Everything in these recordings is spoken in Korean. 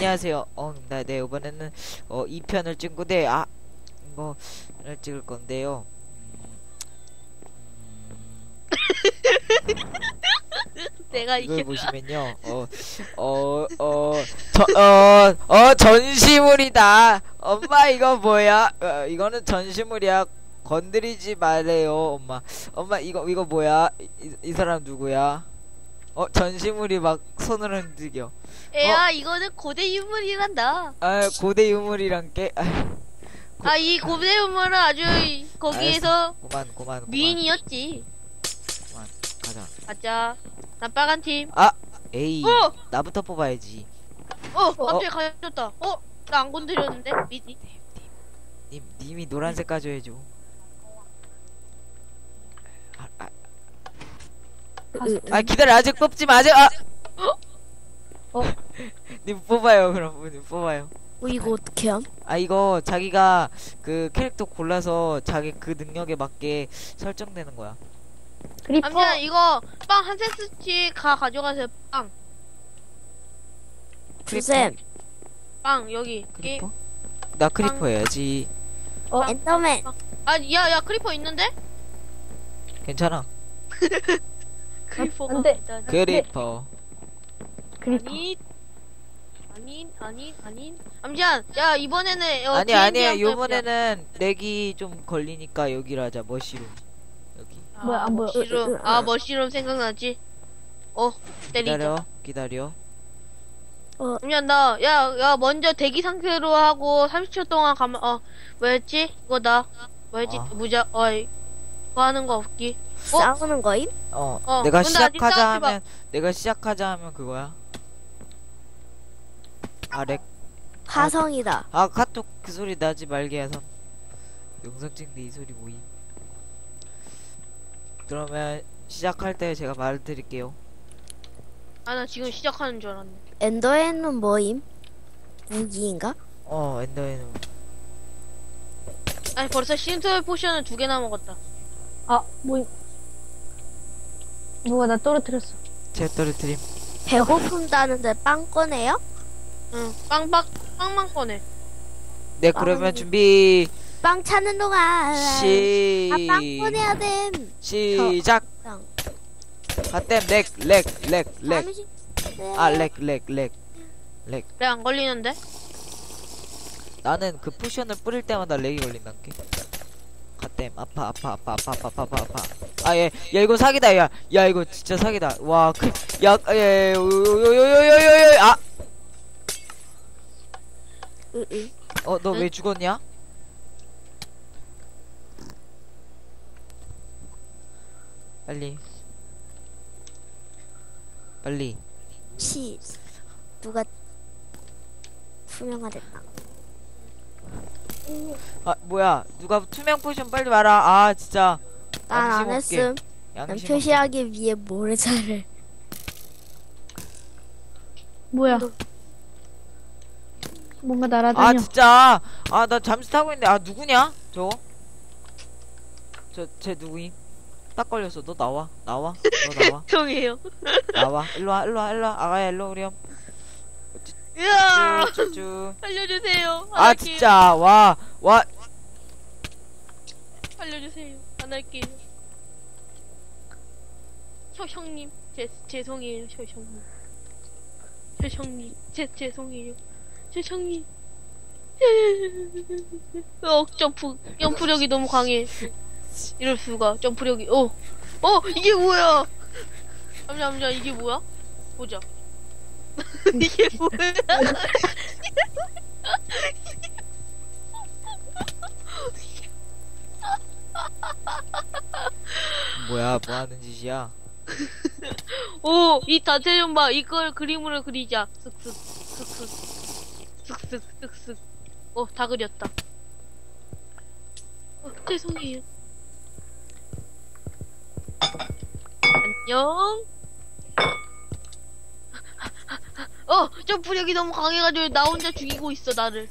안녕하세요. 어, 나, 네, 이번에는, 어, 2편을 찍고, 네, 아, 이거를 찍을 건데요. 내가 이걸 보시면요, 어, 어, 어, 저, 어, 어, 전시물이다. 엄마, 이거 뭐야? 어, 이거는 전시물이야. 건드리지 말래요, 엄마. 엄마, 이거, 이거 뭐야? 이, 이 사람 누구야? 어, 전시물이 막 손을 흔들겨. 애야 이거는 고대 유물이란다. 아, 고대 유물이란 게, 아, 아이 고대 유물은 아주 이- 거기에서 고만, 고만, 고만. 미인이었지. 가자. 가자. 난 빨간 팀. 아, 에이, 어! 나부터 뽑아야지. 어 갑자기 가졌다. 어? 나 안 건드렸는데? 미니. 님, 님이 노란색 가져야죠. 아, 아, 아, 기다려, 아직 뽑지 마, 아직, 아! 어? 님 뽑아요, 그럼, 님 뽑아요. 어, 이거 어떻게 함? 아, 이거 자기가 그 캐릭터 골라서 자기 그 능력에 맞게 설정되는 거야. 크리퍼 아무튼 이거 빵 한 세트씩 가 가져가세요. 빵. 주셈 빵 여기. 게임. 크리퍼? 나 크리퍼 해야지. 어 엔더맨 아, 야, 야, 크리퍼 있는데? 괜찮아. 크리퍼가 안 돼. 크리퍼. 크리퍼 아니, 아닌, 아닌, 아닌. 암지한, 야, 이번에는, 어, 아니, D&D 아니야. 한번 해보자. 요번에는 렉이 좀 걸리니까 여기로 하자. 머시룸. 여기. 아, 뭐야, 안 보여. 머시룸. 으, 으, 으. 아, 머시룸 생각나지? 어, 때리자. 기다려, 기다려. 암지한, 나, 야, 야, 먼저 대기 상태로 하고, 30초 동안 가면, 어, 뭐였지? 이거다. 뭐였지? 아. 무자, 어이. 뭐 하는 거 없기. 어? 싸우는 거임? 어, 어, 내가 근데 아직 시작하자 싸우지 마. 하면 내가 시작하자 하면 그거야. 아 렉. 화성이다 아 카톡 그 소리 나지 말게 해서 영상 찍는데 이 소리 뭐임? 그러면 시작할 때 제가 말을 드릴게요. 아, 나 지금 시작하는 줄 알았네. 엔더맨은 뭐임? 무기인가? 어 엔더에는 아니, 벌써 신소의 포션을 두 개나 먹었다. 아, 뭐, 누가 나 떨어뜨렸어. 제가 떨어뜨림. 배고픈다는데 빵 꺼내요? 응, 빵빵, 빵만 꺼내. 네 그러면 빵- 준비 빵 찾는 동안 시 아 빵 꺼내야 됨 시작. 빵. 하댐 렉렉 렉 렉 잠시- 아렉 렉 렉 렉. 왜 안 걸리는데? 나는 그 포션을 뿌릴 때마다 렉이 걸린단 게. 갓 땜 아파 아파 아파 아파 아파 아파 아파 아예야 이거 사기다 야야 야, 이거 진짜 사기다 와그야예요요요요요요요아 예, 예, 아! 어, 너 왜 죽었냐? 빨리. 빨리. 시. 누가 투명화됐나? 아 뭐야. 누가 투명 포션 빨리 와라. 아 진짜. 난 안 양심 없게. 했음. 난 양심 표시하기 위해 모래자를. 뭐야. 너- 뭔가 아 날아다녀. 진짜. 아 나 잠시 타고 있는데. 아 누구냐? 저거 저쟤 누구임? 딱 걸렸어. 너 나와. 나와. 너 나와. 죄송해요. 나와. 일로와 일로와 일로와. 아가야 일로 오렴 으아! 쭈쭈쭈 살려주세요. 안 아 할게요. 진짜 와 와 살려주세요. 안 할게요. 혀 형님, 제 죄송해요, 혀 형님. 혀 형님, 제 죄송해요, 저 형님. 어 점프 점프력이 너무 강해. 이럴 수가 점프력이 어, 어 이게 뭐야? 잠시 잠시 이게 뭐야? 보자. 이게 뭐야? 뭐야 뭐 하는 짓이야 오, 이 자체 좀 봐. 이걸 그림으로 그리자. 쓱쓱, 쓱쓱, 쓱쓱, 쓱쓱. 어, 다 그렸다. 어, 죄송해요. 안녕. 어, 점프력이 너무 강해가지고 나 혼자 죽이고 있어, 나를.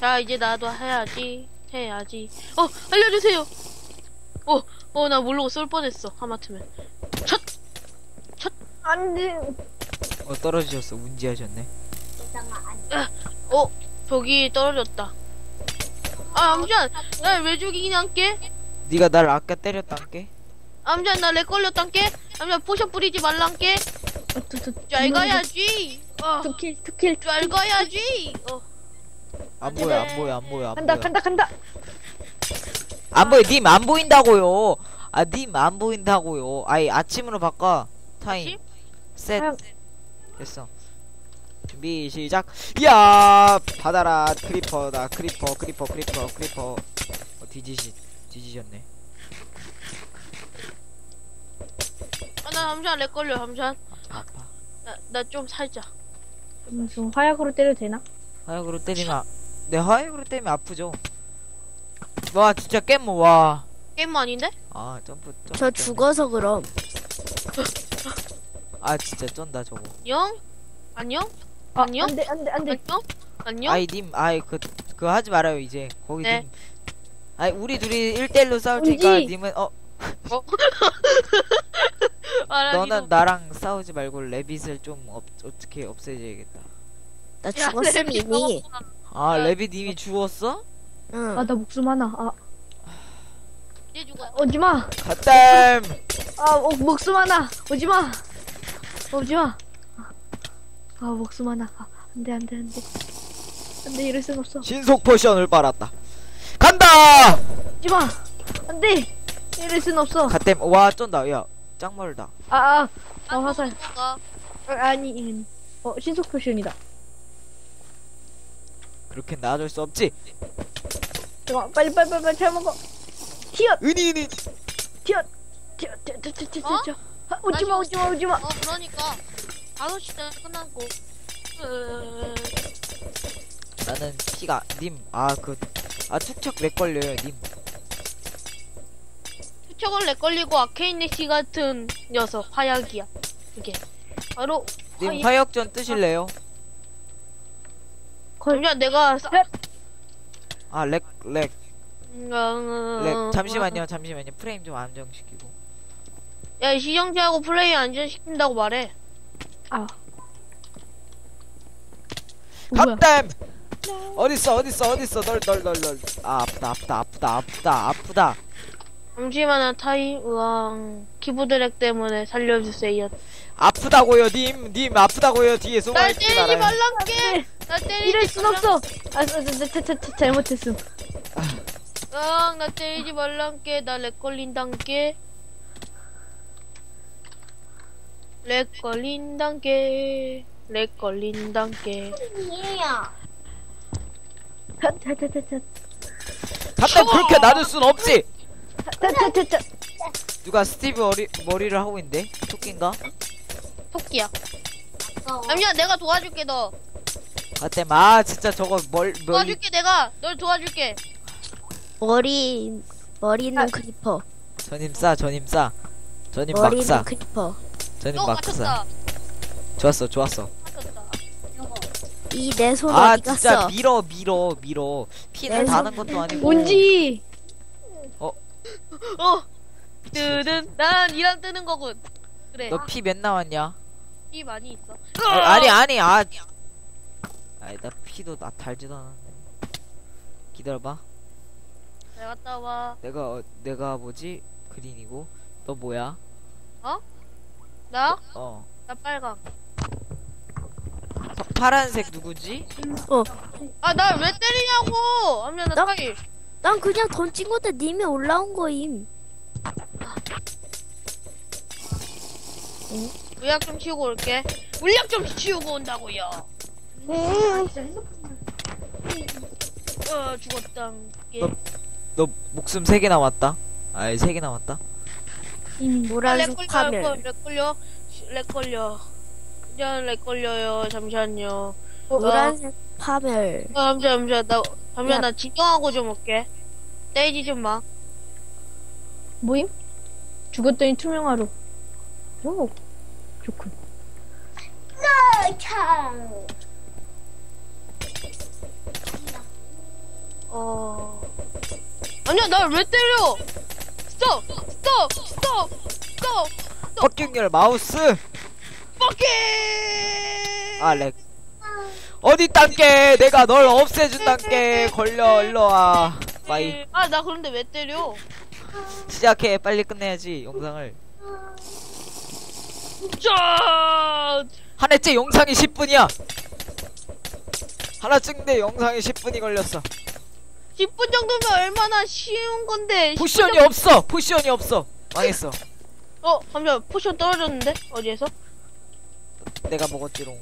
자, 이제 나도 해야지. 해야지. 어, 알려주세요. 어, 어, 나 모르고 쏠 뻔했어. 하마터면. 첫! 안 돼. 어 떨어지셨어 운지하셨네 어, 벽이 떨어졌다. 아, 암전, 날왜 죽이긴 한게? 네가 날 아까 때렸단 게 암전, 나렉 걸렸단 게? 암전, 포션 뿌리지 말란 게? 잘 가야지. 어, 투킬, 투킬, 잘 가야지. 어, 안 보여 안 보여 안 보여 안 간다, 보여. 간다, 간다. 안 보여 님 안 보인다고요. 아 님 안 보인다고요. 아이 아침으로 바꿔. 타임. 아침? 셋. 아. 됐어. 준비 시작. 야 받아라. 크리퍼다. 크리퍼 크리퍼 크리퍼 크리퍼. 어, 뒤지시 뒤지셨네. 아, 나 암전 렉 걸려, 암전. 아파 나, 나 좀 살자. 음, 좀 화약으로 때려도 되나? 화약으로 때리면 아- 네 화약으로 때리면 아프죠 와 진짜 깻모 와아 게임 아닌데? 점프 점프 저 쩐네. 죽어서 그럼. 아 진짜 쩐다 저거 안녕? 안녕? 아, 아니요? 안 돼, 안 돼, 안 돼. 안녕? 안녕? 아이 님 아이 그 그거 하지 말아요 이제 거기 네. 님 아이 우리 둘이 1대1로 싸울 테니까! 님은 어 말하기도. 너는 나랑 싸우지 말고 레빗을 좀 업, 어떻게 없애줘야겠다 나 야, 죽었음 이미. 아 야. 레빗 이미 죽었어? 응. 아, 나 목숨 하나. 아, 얘 죽어. 오지 마. 갓댐 아, 어, 목숨 하나. 오지 마. 오지 마. 아, 목숨 하나. 아, 안 돼, 안 돼, 안 돼. 안 돼, 이럴 순 없어. 신속 포션을 빨았다 간다 오지 마. 안 돼. 이럴 순 없어. 갓댐 와 쩐다 야 짱 멀다 아, 아, 아, 아, 화살. 먹어가. 아, 아니, 음. 어, 신속 표현이다. 그렇게 놔둘 수 없지 잠깐, 빨리, 빨리, 빨리, 빨리, 잘 먹어. 튀어, 은희 은희 튀어, 튀어, 튀어, 튀어, 튀어, 튀어, 어? 튀어. 아, 오지 마, 오지 마, 오지 마. 어, 그러니까. 5시대 끝났고. 으... 나는 피가 님 아 그 아 툭툭 렉 걸려요 님 투척을 내 걸리고 아케인네시 같은 녀석 화약이야. 이게 바로 님 화약. 화역전 뜨실래요? 잠시만 내가 싸... 아 렉렉 음, 렉 잠시만요 잠시만요 프레임 좀 안정시키고 야, 이 시정제하고 플레이 안전시킨다고 말해. 아. 뭐야? 갓댐 어딨어 어딨어 어딨어 널널 널널 아 아프다 아프다 아프다 아프다 아프다 잠시만요, 타임, 으앙. 키보드 렉 때문에 살려주세요. 아프다고요 님님 아프다고요 뒤에 숨어 날 있지 때리지 말아요 말란게! 날 때리지 이럴 순 없어. 아, 저, 저, 저, 저, 잘못했음. 으앙, 나 때리지 말란게. 나렉 걸린단게. 렉 걸린단게. 렉 걸린단게. 자, 자, 자, 자, 자, 갓댐 그렇게 놔둘 순 없지 자. 누가 스티브 머리, 머리를 하고 있는데 토끼인가? 토끼야. 잠시만, 내가 도와줄게, 너. 갓댐 아 진짜 저거 멀 멀리 도와줄게, 내가. 널 도와줄게. 머리 머리 있는 아. 크리퍼. 전임 싸 전임 싸 전임 머리 막싸 있는 크리퍼. 전임 너 막싸 맞췄다. 좋았어 좋았어 맞췄다. 이 내 손 아 어디 진짜 갔어? 밀어 밀어 밀어 피는 내 다는 것도 아니고 뭔지. 어. 뜨든. 난 이랑 뜨는 거군. 그래. 너 피 몇 나왔냐? 이 많이 있어. 아, 아니 아니 아 아니 나 피도 나 달지도 않았네 기다려봐 잘 갔다 와. 내가 어, 내가 뭐지 그린이고 너 뭐야 나? 어 나 빨강. 파, 파란색 누구지 아, 나 왜 때리냐고! 하면 나 나? 타일. 난 그냥 던진 건데 님이 올라온 거임. 물약 좀 치우고 올게. 물약 좀 치우고 온다고요. 어, 죽었다. 예. 너- 너 목숨 세 개 남았다 아이 세개 남았다 이미. 아, 렉 노란색 걸려, 파멸. 렉 걸려, 렉 걸려. 그냥 렉 걸려요. 잠시만요. 노란색 파멸. 아, 잠시만, 잠시만. 나, 잠시만, 야. 나 진정하고 좀 올게. 때리지 좀 마. 모임? 죽었더니 투명하로. 오, 좋군. 어. 아니야, 날 왜 때려! 스톱! 스톱! 스톱! 스톱! 뻑경열 마우스 뻑기! 아렉 어디 딴게? 내가 널 없애준단게. 걸려 일로와. 빠이. 아 나 그런데 왜 때려? 시작해. 빨리 끝내야지 영상을. 짜. 한 해째 영상이 10분이야. 하나 찍는데 영상이 10분이 걸렸어. 10분 정도면 얼마나 쉬운 건데. 10분 포션이 정도- 없어. 포션이 없어. 망했어. 어 잠시만. 포션 떨어졌는데? 어디에서? 내가 먹었지롱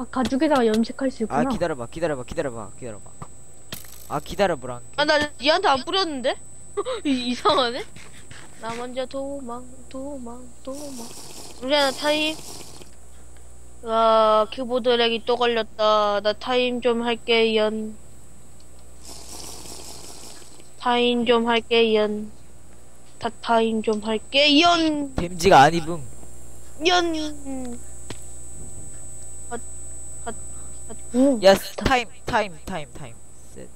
아 가죽에다가 염색할 수 있구나. 아 기다려봐 기다려봐 기다려봐 기다려봐 아 기다려보란 아나 니한테 안 뿌렸는데? 이- 이상하네. 나 먼저 도망 도망 도망. 우리나 타임. 아 키보드 렉이 또 걸렸다. 나 타임 좀 할게 연. 타임 좀 할게 연. 다 타임 좀 할게 연. 댐지가 안 입음 연. 오. 야 타임 타임 타임 타임 셋.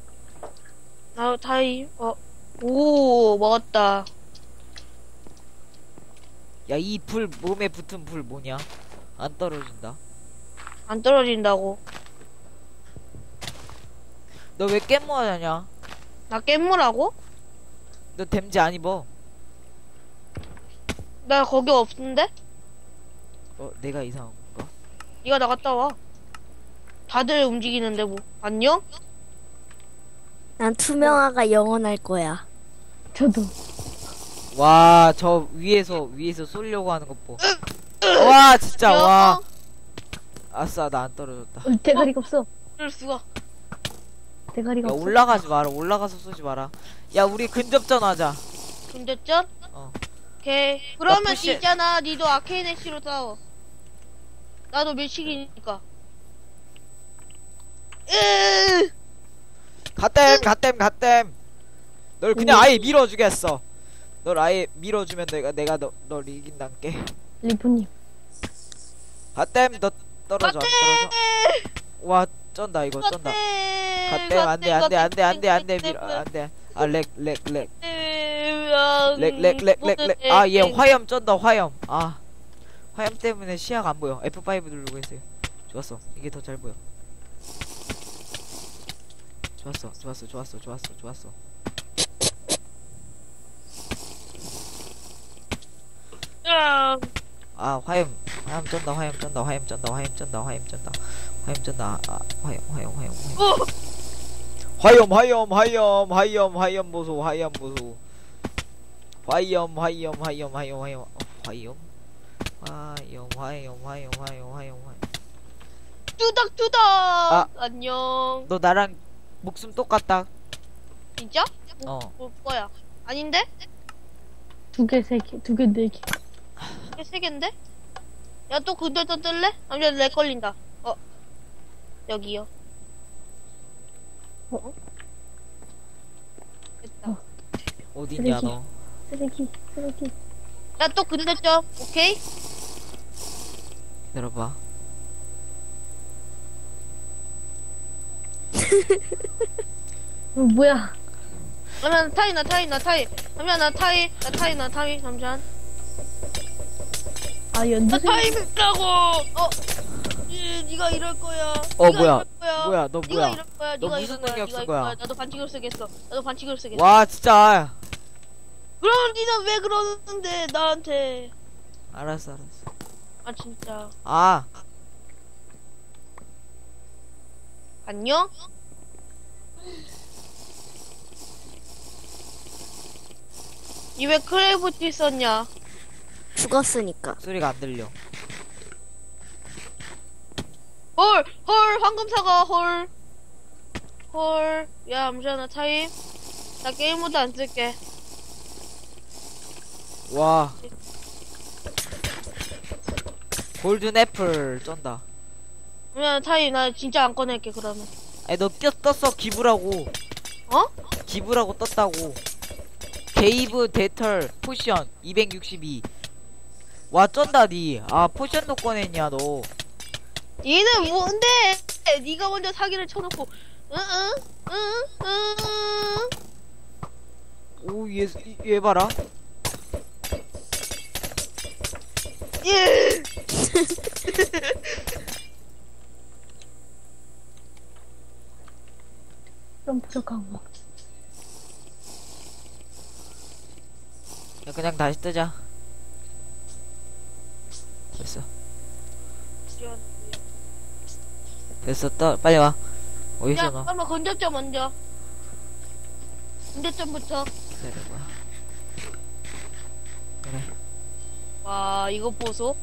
아 타임. 어. 오 먹었다. 야 이 불 몸에 붙은 불 뭐냐 안 떨어진다 안 떨어진다고. 너 왜 깻모하냐 나 깻무라고? 너 댐지 안 입어 나 거기 없는데? 어 내가 이상한 건가 네가 나갔다 와. 다들 움직이는데 뭐. 안녕? 난 투명화가 영원할 거야. 저도. 와 저 위에서 위에서 쏠려고 하는 것 보 와 진짜 와 아싸 나 안 떨어졌다 어, 대가리가 없어. 이럴 수가. 대가리가 야 없어. 올라가지 마라 올라가서 쏘지 마라 야 우리 근접전 하자 근접전? 어. 오케이. 그러면 푸시- 있잖아. 니도 아케인 애쉬로 싸워. 나도 밀치기니까. 으! 갓댐 갓댐 갓댐. 널 그냥 아예 밀어주겠어. 널 아예 밀어주면 내가 내가 너, 널 이긴단께. 리프님. 갓댐 너 떨어져 안 떨어져? 와 쩐다 이거 쩐다. 갓댐 안돼 안돼 안돼 안돼 안돼 밀어 안돼. 아 렉 렉 렉 렉 렉 렉 렉렉. 아 얘 화염 쩐다 화염. 아. 화염 때문에 시야가 안 보여. F5 누르고 있어요. 좋았어. 이게 더 잘 보여. 좋았어 좋았어 좋았어 좋았어 좋았어 아 화염 화염 쩐다 화염 쩐다 화염 쩐다 화염 쩐다 화염 쩐다 화염 쩐다 아 화염 화염 화염 화염 화염 화염 화염 화염 보소 화염 보소 화염 화염 화염 화염 화염 어, 화염 화염 화염 화염 화염 화염 화염 뚜덕뚜덕. 아. 안녕. 너 나랑 목숨 똑같다 진짜? 어볼 거야. 아닌데? 두 개, 세 개, 두 개, 네 개. 이게 세 개인데? 야또 근접전 뜰래? 아니면 렉 걸린다. 어. 여기요. 어? 됐다. 어디냐 쓰레기. 너 쓰레기, 쓰레기. 야또 근접전. 오케이? 들어봐 뭐야. 그러면 타이 나 타이 나 타이. 잠시만 나 타이 나 타이 나 타이 잠시만. 아, 나 연두색. 타임이라고. 어. 이, 네가 이럴 거야. 어, 네가 뭐야. 이럴 거야. 뭐야 너 네가 뭐야 이럴 거야. 너 네가 무슨 이럴 거야. 능력 네가 쓴 이럴 거야? 나도 반칙을 쓰겠어. 나도 반칙을 쓰겠어. 와 진짜 그럼 니는 왜 그러는데 나한테? 알았어 알았어 아 진짜. 아 안녕? 니왜 크레이브티 썼냐? 죽었으니까. 소리가 안 들려 헐! 헐! 황금사과 헐! 헐! 야 잠시만 타임 나 게임 모드 안 쓸게 와 골든 애플 쩐다 잠시만 타임 나 진짜 안 꺼낼게 그러면. 아니 너 꼈, 떴어 기부라고. 어? 기부라고 떴다고. 게이브 데털 포션 262 와 쩐다 니아 포션도 꺼냈냐 너. 얘는 뭔데? 네가 먼저 사기를 쳐놓고 응응 응응. 오, 얘, 얘 봐라. 예 점프력 강화. 야, 그냥 다시 뜨자. 됐어. 됐어, 떠. 빨리 와. 어디서 야, 너? 한번 건졌죠 먼저. 건졌점부터. 기다려봐. 그래. 와, 이거 보소.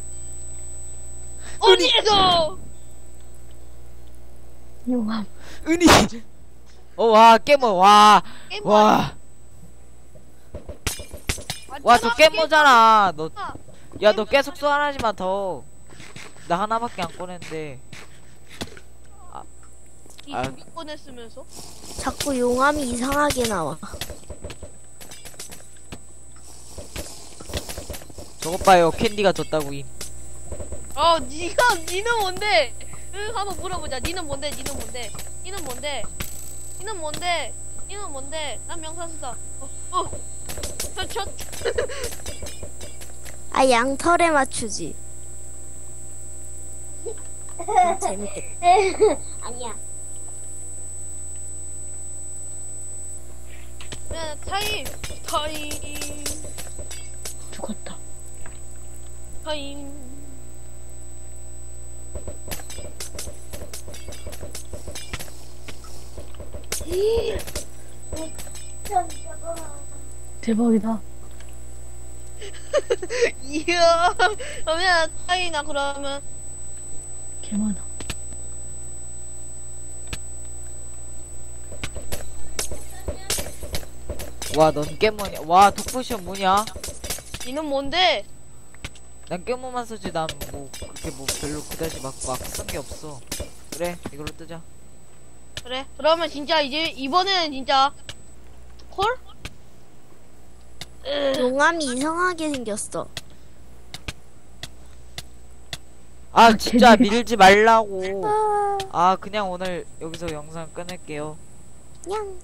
어디에서? 용암. 은희! 어, 와, 깨모, 와, 게임 와. 와, 저 깨모잖아. 너, 야, 너 계속 마, 더. 나 하나밖에 안 꺼냈는데. 아. 이두 개 꺼냈으면서. 자꾸 용암이 이상하게 나와. 저것 봐요, 캔디가 졌다고, 임. 어, 니가 니는 뭔데? 응, 한번 물어보자. 니는 뭔데? 니는 뭔데? 니는 뭔데? 니는 뭔데? 니는 뭔데? 난 명사수다. 어, 어. 첫, 첫. 아, 양털에 맞추지. 아, 재밌겠다. 아니야. 야, 타임, 타임, 죽었다. 타임. 대박이다. 이야. 그러면 타임이나 그러면 개 많아. 와, 넌 깨모냐. 와, 독포션 뭐냐? 니는 뭔데? 난 깨모만 쓰지, 난 뭐, 그렇게 뭐, 별로 그다지 막, 막 쓴 게 없어. 그래, 이걸로 뜨자. 그래. 그러면 진짜 이제 이번에는 진짜 콜? 으, 용암이 이상하게 생겼어. 아, 진짜 개들이- 밀지 말라고. 아, 아, 그냥 오늘 여기서 영상 끊을게요. 냥.